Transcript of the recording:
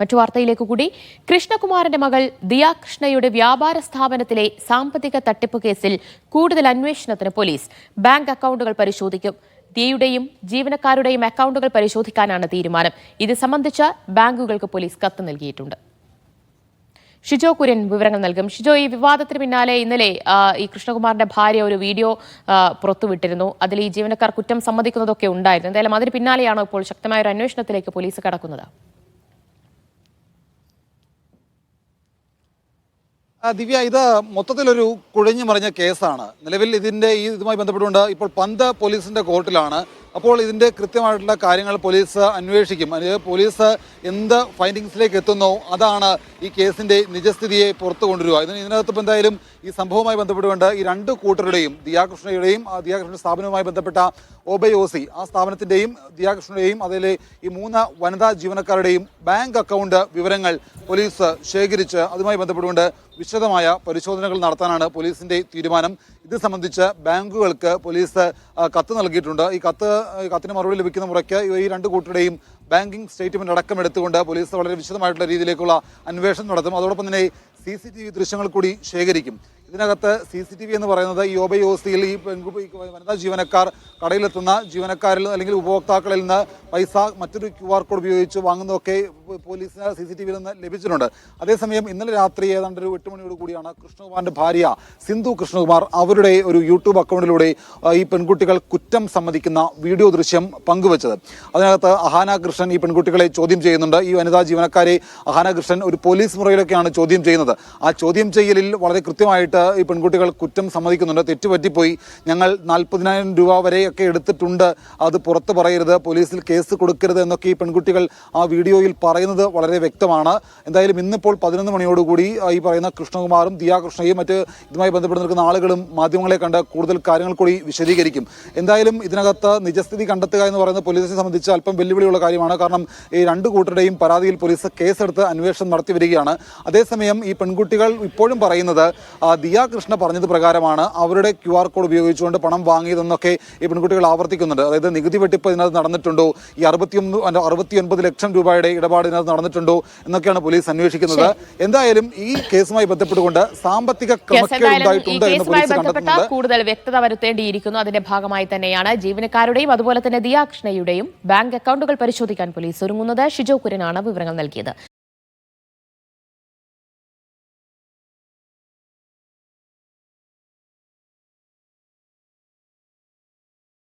മറ്റു വാർത്തയിലേക്ക് കൂടി. കൃഷ്ണകുമാറിന്റെ മകൾ ദിയ കൃഷ്ണയുടെ വ്യാപാര സ്ഥാപനത്തിലെ സാമ്പത്തിക തട്ടിപ്പ് കേസിൽ കൂടുതൽ അന്വേഷണത്തിന് പോലീസ് ബാങ്ക് അക്കൗണ്ടുകൾ പരിശോധിക്കും. ദിയയുടെയും ജീവനക്കാരുടെയും അക്കൗണ്ടുകൾ പരിശോധിക്കാനാണ് തീരുമാനം. ഇത് സംബന്ധിച്ച് ബാങ്കുകൾക്ക് പോലീസ് കത്ത് നൽകിയിട്ടുണ്ട്. ഷിജോ കുര്യൻ വിവരങ്ങൾ നൽകും. ഷിജോ ഈ വിവാദത്തിന് പിന്നാലെ ഇന്നലെ ഈ കൃഷ്ണകുമാറിന്റെ ഭാര്യ ഒരു വീഡിയോ പുറത്തുവിട്ടിരുന്നു. അതിൽ ഈ ജീവനക്കാർ കുറ്റം സമ്മതിക്കുന്നതൊക്കെ ഉണ്ടായിരുന്നു. എന്തായാലും അതിന് പിന്നാലെയാണോ ഇപ്പോൾ ശക്തമായ ഒരു അന്വേഷണത്തിലേക്ക് പോലീസ് കടക്കുന്നത്? ദിവ്യ ഇത് മൊത്തത്തിലൊരു കുഴഞ്ഞു മറിഞ്ഞ കേസാണ്. നിലവിൽ ഇതിന്റെ ഈ ഇതുമായി ബന്ധപ്പെട്ടുകൊണ്ട് ഇപ്പോൾ പന്ത് പോലീസിന്റെ കോർട്ടിലാണ്. അപ്പോൾ ഇതിന്റെ കൃത്യമായിട്ടുള്ള കാര്യങ്ങൾ പോലീസ് അന്വേഷിക്കും. അല്ലെങ്കിൽ പോലീസ് എന്ത് ഫൈൻഡിങ്സിലേക്ക് എത്തുന്നോ അതാണ് ഈ കേസിന്റെ നിജസ്ഥിതിയെ പുറത്തു കൊണ്ടുവരിക. ഇതിന് ഇതിനകത്ത് എന്തായാലും ഈ സംഭവവുമായി ബന്ധപ്പെട്ടുകൊണ്ട് ഈ രണ്ട് കൂട്ടരുടെയും ദിയാകൃഷ്ണയുടെയും ആ ദിയാകൃഷ്ണ സ്ഥാപനവുമായി ബന്ധപ്പെട്ട ഒബൈ ഒസി ആ സ്ഥാപനത്തിന്റെയും ദിയാകൃഷ്ണയുടെയും അതിലെ ഈ മൂന്ന് വനിതാ ജീവനക്കാരുടെയും ബാങ്ക് അക്കൗണ്ട് വിവരങ്ങൾ പോലീസ് ശേഖരിച്ച് അതുമായി ബന്ധപ്പെട്ടുകൊണ്ട് വിശദമായ പരിശോധനകൾ നടത്താനാണ് പോലീസിന്റെ തീരുമാനം. ഇത് സംബന്ധിച്ച് ബാങ്കുകൾക്ക് പോലീസ് കത്ത് നൽകിയിട്ടുണ്ട്. ഈ കത്ത് കത്തിന് മറുപടി ലഭിക്കുന്ന മുറയ്ക്ക് ഈ രണ്ട് കൂട്ടരുടെയും ബാങ്കിംഗ് സ്റ്റേറ്റ്മെന്റ് അടക്കം എടുത്തുകൊണ്ട് പോലീസ് വളരെ വിശദമായിട്ടുള്ള രീതിയിലേക്കുള്ള അന്വേഷണം നടത്തും. അതോടൊപ്പം തന്നെ സി സി ടി വി ദൃശ്യങ്ങൾ കൂടി ശേഖരിക്കും. ഇതിനകത്ത് സി സി ടി വി എന്ന് പറയുന്നത് ഈ ഒബൈ ഈ പെൺകു ഈ വനിതാ ജീവനക്കാർ കടയിലെത്തുന്ന ജീവനക്കാരിൽ അല്ലെങ്കിൽ ഉപഭോക്താക്കളിൽ നിന്ന് പൈസ മറ്റൊരു ക്യു ആർ കോഡ് ഉപയോഗിച്ച് വാങ്ങുന്നതൊക്കെ പോലീസിന് സി സി ടി വിയിൽ നിന്ന് ലഭിച്ചിട്ടുണ്ട്. അതേസമയം ഇന്നലെ രാത്രി ഏതാണ്ട് ഒരു എട്ട് മണിയോട് കൂടിയാണ് കൃഷ്ണകുമാറിന്റെ ഭാര്യ സിന്ധു കൃഷ്ണകുമാർ അവരുടെ ഒരു യൂട്യൂബ് അക്കൗണ്ടിലൂടെ ഈ പെൺകുട്ടികൾ കുറ്റം സമ്മതിക്കുന്ന വീഡിയോ ദൃശ്യം പങ്കുവച്ചത്. അതിനകത്ത് അഹാന കൃഷ്ണൻ ഈ പെൺകുട്ടികളെ ചോദ്യം ചെയ്യുന്നുണ്ട്. ഈ വനിതാ ജീവനക്കാരെ അഹാന കൃഷ്ണൻ ഒരു പോലീസ് മുറയിലൊക്കെയാണ് ചോദ്യം ചെയ്യുന്നത്. ആ ചോദ്യം ചെയ്യലിൽ വളരെ കൃത്യമായിട്ട് ഈ പെൺകുട്ടികൾ കുറ്റം സമ്മതിക്കുന്നുണ്ട്. തെറ്റുപറ്റിപ്പോയി. ഞങ്ങൾ നാൽപ്പതിനായിരം രൂപ വരെയൊക്കെ എടുത്തിട്ടുണ്ട്. അത് പുറത്ത് പറയരുത്. പോലീസിൽ കേസ് കൊടുക്കരുത് എന്നൊക്കെ ഈ പെൺകുട്ടികൾ ആ വീഡിയോയിൽ പറയുന്നത് വളരെ വ്യക്തമാണ്. എന്തായാലും ഇന്നിപ്പോൾ പതിനൊന്ന് മണിയോടുകൂടി ഈ പറയുന്ന കൃഷ്ണകുമാറും ദിയാകൃഷ്ണയും മറ്റ് ഇതുമായി ബന്ധപ്പെട്ട് നിൽക്കുന്ന ആളുകളും മാധ്യമങ്ങളെ കണ്ട് കൂടുതൽ കാര്യങ്ങൾ കൂടി വിശദീകരിക്കും. എന്തായാലും ഇതിനകത്ത് നിജസ്ഥിതി കണ്ടെത്തുക എന്ന് പറയുന്നത് പോലീസിനെ സംബന്ധിച്ച് അല്പം വെല്ലുവിളിയുള്ള കാര്യമാണ്. കാരണം ഈ രണ്ട് കൂട്ടരുടെയും പരാതിയിൽ പോലീസ് കേസെടുത്ത് അന്വേഷണം നടത്തി വരികയാണ്. അതേസമയം ഈ പെൺകുട്ടികൾ ഇപ്പോഴും പറയുന്നത് ദിയ കൃഷ്ണ പറഞ്ഞത് പ്രകാരമാണ് അവരുടെ ക്യു ആർ കോഡ് ഉപയോഗിച്ചുകൊണ്ട് പണം വാങ്ങിയതെന്നൊക്കെ ഈ പെൺകുട്ടികൾ ആവർത്തിക്കുന്നുണ്ട്. അതായത് നികുതി വെട്ടിപ്പ് ഇതിനകത്ത് നടന്നിട്ടുണ്ടോ? ഈ അറുപത്തിയൊന്ന് അറുപത്തിയൊൻപത് ലക്ഷം രൂപയുടെ ഇടപാട് ഇതിനകത്ത് നടന്നിട്ടുണ്ടോ എന്നൊക്കെയാണ് പോലീസ് അന്വേഷിക്കുന്നത്. എന്തായാലും ഈ കേസുമായി ബന്ധപ്പെട്ടുകൊണ്ട് സാമ്പത്തിക എന്ന് പോലീസ് കണ്ടെത്തുന്നുണ്ട്. കൂടുതൽ വ്യക്തത വരുത്തേണ്ടിയിരിക്കുന്നു. അതിന്റെ ഭാഗമായി തന്നെയാണ് ജീവനക്കാരുടെയും അതുപോലെ തന്നെ ദിയാകൃഷ്ണയുടെയും ബാങ്ക് അക്കൗണ്ടുകൾ പരിശോധിക്കാൻ പോലീസ് ഒരുങ്ങുന്നത്. ഷിജോ കുര്യനാണ് വിവരങ്ങൾ നൽകിയത്.